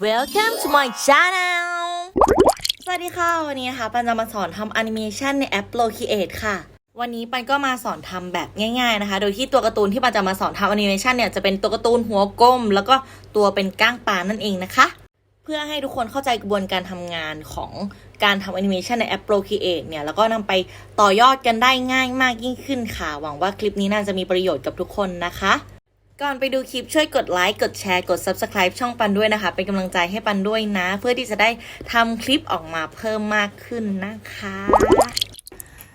Welcome to my channel สวัสดีค่ะ วันนี้นะคะปันจะมาสอนทำแอนิเมชันในแอป Procreate ค่ะ วันนี้ปันก็มาสอนทำแบบง่ายๆนะคะ โดยที่ตัวการ์ตูนที่ปันจะมาสอนทำแอนิเมชันเนี่ยจะเป็นตัวการ์ตูนหัวกลม แล้วก็ตัวเป็นก้างปลานั่นเองนะคะ เพื่อให้ทุกคนเข้าใจกระบวนการทำงานของการทำแอนิเมชันในแอป Procreate เนี่ย แล้วก็นำไปต่อยอดกันได้ง่ายมากยิ่งขึ้นค่ะ หวังว่าคลิปนี้น่าจะมีประโยชน์กับทุกคนนะคะ ก่อนไปดูคลิปช่วยกดไลค์กดแชร์กด Subscribe ช่องปันด้วยนะคะ เป็นกำลังใจให้ปันด้วยนะ เพื่อที่จะได้ทำคลิปออกมาเพิ่มมากขึ้นนะคะ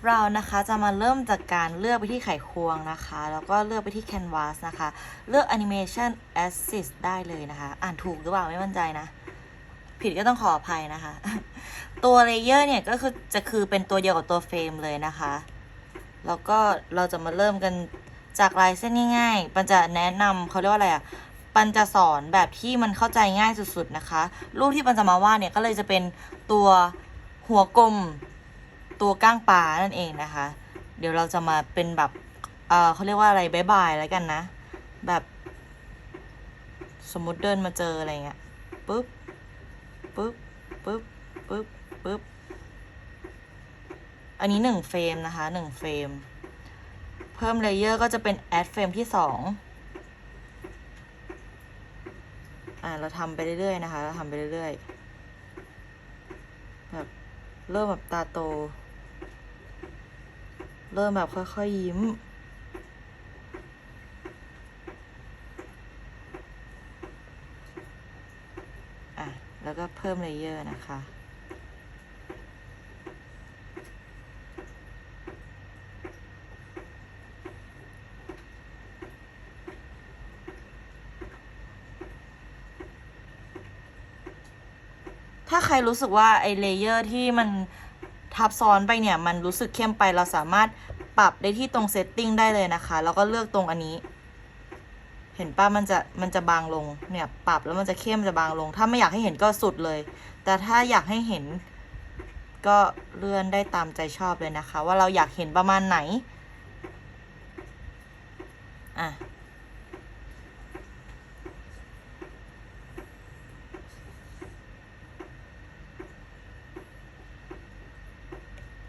เรานะคะจะมาเริ่มจากการเลือกไปที่ไขควงนะคะ แล้วก็เลือกไปที่ Canvas นะคะ เลือก Animation Assist ได้เลยนะคะ อ่านถูกหรือเปล่าไม่มั่นใจนะ ผิดก็ต้องขออภัยนะคะ ตัวเลเยอร์เนี่ยก็คือจะคือเป็นตัวเดียวกับตัวเฟรมเลยนะคะ แล้วก็เราจะมาเริ่มกัน จากลายเส้นง่ายๆ ปันจะแนะนำเขาเรียกว่าอะไรอะ ปันจะสอนแบบที่มันเข้าใจง่ายสุดๆนะคะ รูปที่ปันจะมาวาดเนี่ยก็เลยจะเป็นตัวหัวกลมตัวก้างปลานั่นเองนะคะ เดี๋ยวเราจะมาเป็นแบบ เออเขาเรียกว่าอะไรบายบายแล้วกันนะ แบบ สมมติเดินมาเจออะไรเงี้ยปึ๊บปึ๊บปึ๊บปึ๊บปึ๊บอันนี้หนึ่งเฟรมนะคะหนึ่งเฟรม เพิ่มเลเยอร์ก็จะเป็นแอดเฟรมที่สองอ่าเราทำไปเรื่อยๆนะคะ เราทำไปเรื่อยๆแบบเริ่มแบบตาโต เริ่มแบบค่อยๆยิ้มอะแล้วก็เพิ่มเลเยอร์นะคะาใครรู้สึกว่าไอเลเยอร์ที่มันทับซ้อนไปเนี่ย มันรู้สึกเข้มไปเราสามารถปรับได้ที่ตรงเซตติ้งได้เลยนะคะ แล้วก็เลือกตรงอันนี้ เห็นป้ามันจะมันจะบางลงเนี่ยปรับแล้วมันจะเข้มจะบางลง ถ้าไม่อยากให้เห็นก็สุดเลย แต่ถ้าอยากให้เห็นก็เลื่อนได้ตามใจชอบเลยนะคะ ว่าเราอยากเห็นประมาณไหน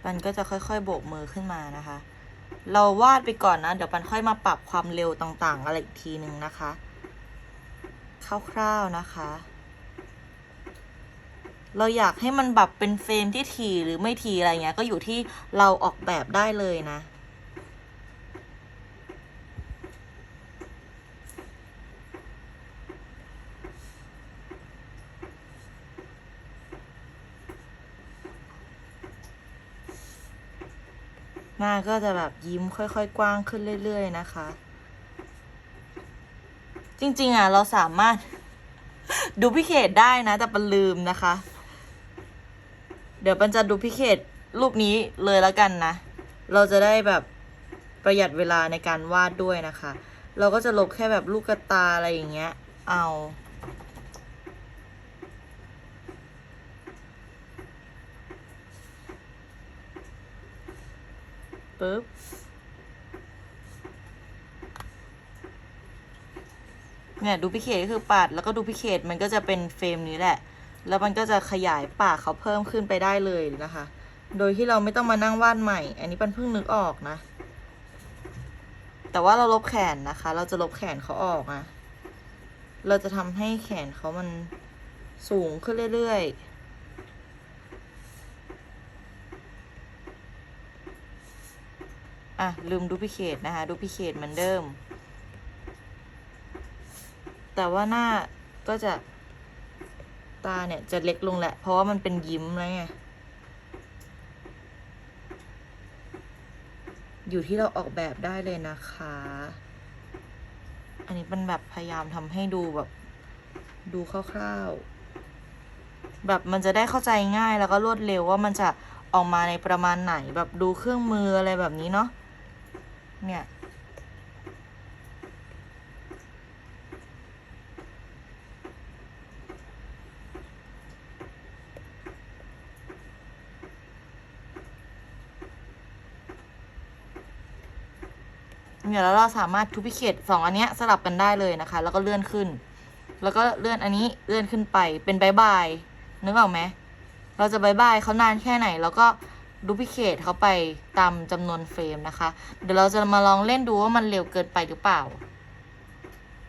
ปันก็จะค่อยๆ โบกมือขึ้นมานะคะ เราวาดไปก่อนนะ เดี๋ยวปันค่อยมาปรับความเร็วต่างๆ อะไรอีกทีหนึ่งนะคะ คร่าวๆนะคะ เราอยากให้มันแบบเป็นเฟรมที่ถี่หรือไม่ถี่อะไรเงี้ย ก็อยู่ที่เราออกแบบได้เลยนะ หน้าก็จะแบบยิ้มค่อยๆ กว้างขึ้นเรื่อยๆนะคะ จริง ๆ อะ เราสามารถดูพิเคตได้นะ แต่ปันลืมนะคะ เดี๋ยวปันจะดูพิเคตรูปนี้เลยแล้วกันนะ เราจะได้แบบประหยัดเวลาในการวาดด้วยนะคะ เราก็จะลบแค่แบบลูกกระตาอะไรอย่างเงี้ย เอา ปึ๊บเนี่ยดูพิเคตก็คือปาดแล้วก็ดูพิเคตมันก็จะเป็นเฟรมนี้แหละ แล้วมันก็จะขยายปากเขาเพิ่มขึ้นไปได้เลยนะคะ โดยที่เราไม่ต้องมานั่งวาดใหม่ อันนี้ปันเพิ่งนึกออกนะ แต่ว่าเราลบแขนนะคะ เราจะลบแขนเขาออกนะเราจะทำให้แขนเขามันสูงขึ้นเรื่อยๆ อะ ลืมดูพิเคตนะคะดูพิเคตเหมือนเดิม แต่ว่าหน้าก็จะตาเนี่ยจะเล็กลงแหละ เพราะว่ามันเป็นยิ้มแล้วไง อยู่ที่เราออกแบบได้เลยนะคะ อันนี้เป็นแบบพยายามทำให้ดูแบบ ดูคร่าวๆ แบบมันจะได้เข้าใจง่ายแล้วก็รวดเร็วว่ามันจะออกมาในประมาณไหนแบบดูเครื่องมืออะไรแบบนี้เนาะ เนี่ย เนี่ยแล้วเราสามารถทูพิเคตสองอันเนี้ยสลับกันได้เลยนะคะ แล้วก็เลื่อนขึ้น แล้วก็เลื่อนอันนี้เลื่อนขึ้นไปเป็นบายบายนึกออกไหมเราจะบายบายเขานานแค่ไหน แล้วก็ ดูพิเคทเขาไปตามจำนวนเฟรมนะคะ เดี๋ยวเราจะมาลองเล่นดูว่ามันเร็วเกินไปหรือเปล่า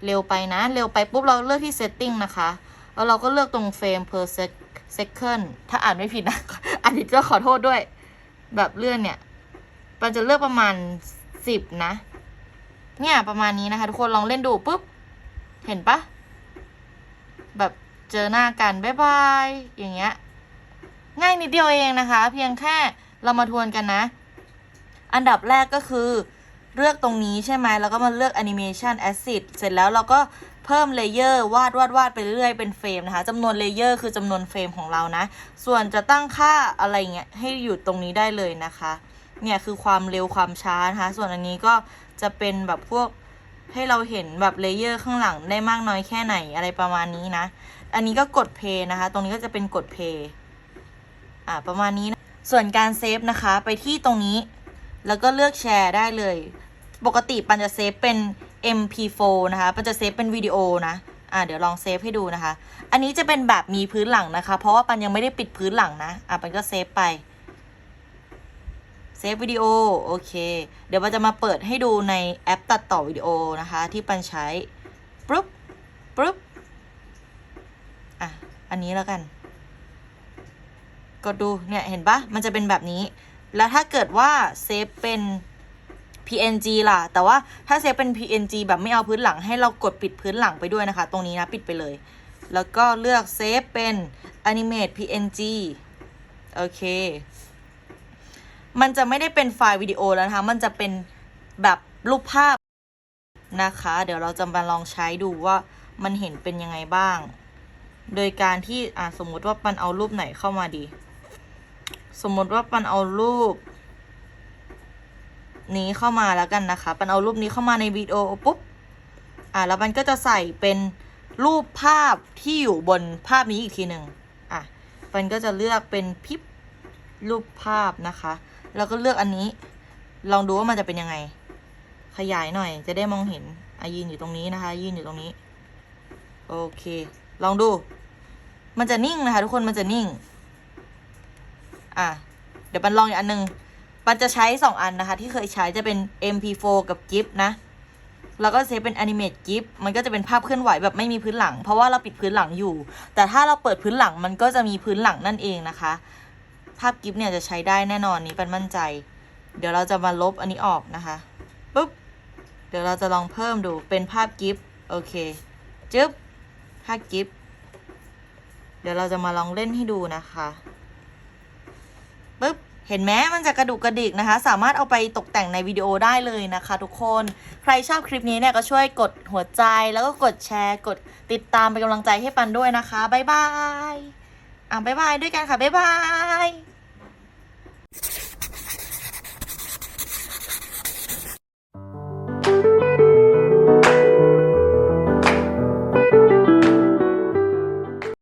เร็วไปนะ เร็วไปปุ๊บเราเลือกที่ setting นะคะ แล้วเราก็เลือกตรงเฟรม per second ถ้าอ่านไม่ผิดนะ อันนี้จะขอโทษด้วย แบบเลื่อนเนี่ยปันจะเลือกประมาณสิบนะ เนี่ยประมาณนี้นะคะ ทุกคนลองเล่นดูปุ๊บ เห็นปะ แบบเจอหน้ากันบ๊ายบาย อย่างเงี้ย ง่ายนิดเดียวเองนะคะ เพียงแค่เรามาทวนกันนะ อันดับแรกก็คือเลือกตรงนี้ใช่ไหมแล้วก็มาเลือก animation acid เสร็จแล้วเราก็เพิ่มเลเยอร์วาดวาดวาดไปเรื่อยเป็นเฟรมนะคะจำนวนเลเยอร์คือจำนวนเฟรมของเรานะ ส่วนจะตั้งค่าอะไรเงี้ยให้อยู่ตรงนี้ได้เลยนะคะ เนี่ยคือความเร็วความช้านะคะ ส่วนอันนี้ก็จะเป็นแบบพวกให้เราเห็นแบบเลเยอร์ข้างหลังได้มากน้อยแค่ไหนอะไรประมาณนี้นะ อันนี้ก็กดเพย์นะคะ ตรงนี้ก็จะเป็นกดเพย์ อ่าประมาณนี้นะส่วนการเซฟนะคะไปที่ตรงนี้ แล้วก็เลือกแชร์ได้เลย ปกติปันจะเซฟเป็น MP4 นะคะปันจะเซฟเป็นวิดีโอนะอ่าเดี๋ยวลองเซฟให้ดูนะคะ อันนี้จะเป็นแบบมีพื้นหลังนะคะ เพราะว่าปันยังไม่ได้ปิดพื้นหลังนะอะปันก็เซฟไปเซฟวิดีโอโอเค เดี๋ยวปันจะมาเปิดให้ดูในแอปตัดต่อวิดีโอนะคะ ที่ปันใช้ปุ๊บปุ๊บอะอันนี้แล้วกัน กดดูเนี่ยเห็นปะมันจะเป็นแบบนี้ แล้วถ้าเกิดว่าเซฟเป็น PNG ล่ะ แต่ว่าถ้าเซฟเป็น PNG แบบไม่เอาพื้นหลังให้เรากดปิดพื้นหลังไปด้วยนะคะ ตรงนี้นะปิดไปเลย แล้วก็เลือกเซฟเป็น Animate PNG โอเค มันจะไม่ได้เป็นไฟล์วิดีโอแล้วนะคะ มันจะเป็นแบบรูปภาพนะคะ เดี๋ยวเราจะมาลองใช้ดูว่ามันเห็นเป็นยังไงบ้าง โดยการที่อ่าสมมุติว่าปันเอารูปไหนเข้ามาดี สมมติว่าปันเอารูป นี้เข้ามาแล้วกันนะคะ ปันเอารูปนี้เข้ามาในวิดีโอปุ๊บ อ่าแล้วมันก็จะใส่เป็นรูปภาพที่อยู่บนภาพนี้อีกทีหนึ่งอะปันก็จะเลือกเป็นพิบรูปภาพนะคะ แล้วก็เลือกอันนี้ ลองดูว่ามันจะเป็นยังไง ขยายหน่อยจะได้มองเห็นอะยืนอยู่ตรงนี้นะคะ ยืนอยู่ตรงนี้ โอเค ลองดู มันจะนิ่งนะคะ ทุกคนมันจะนิ่ง อะ เดี๋ยวปันลองอีกอันหนึ่งปันจะใช้สองอันนะคะ ที่เคยใช้จะเป็น MP4 กับ GIF นะ แล้วก็เซฟเป็น Animate GIF มันก็จะเป็นภาพเคลื่อนไหวแบบไม่มีพื้นหลัง เพราะว่าเราปิดพื้นหลังอยู่ แต่ถ้าเราเปิดพื้นหลังมันก็จะมีพื้นหลังนั่นเองนะคะ ภาพ GIF เนี่ยจะใช้ได้แน่นอนนี้ปันมั่นใจ เดี๋ยวเราจะมาลบอันนี้ออกนะคะปุ๊บเดี๋ยวเราจะลองเพิ่มดูเป็นภาพ GIF โอเคจึ๊บภาพ GIF เดี๋ยวเราจะมาลองเล่นให้ดูนะคะ ปึ๊บเห็นไหมมันจะกระดุกกระดิกนะคะ สามารถเอาไปตกแต่งในวิดีโอได้เลยนะคะ ทุกคนใครชอบคลิปนี้เนี่ยก็ช่วยกดหัวใจแล้วก็กดแชร์ กดติดตามเป็นกำลังใจให้ปันด้วยนะคะบ๊ายบายอะบ๊ายบายด้วยกันค่ะบ๊ายบาย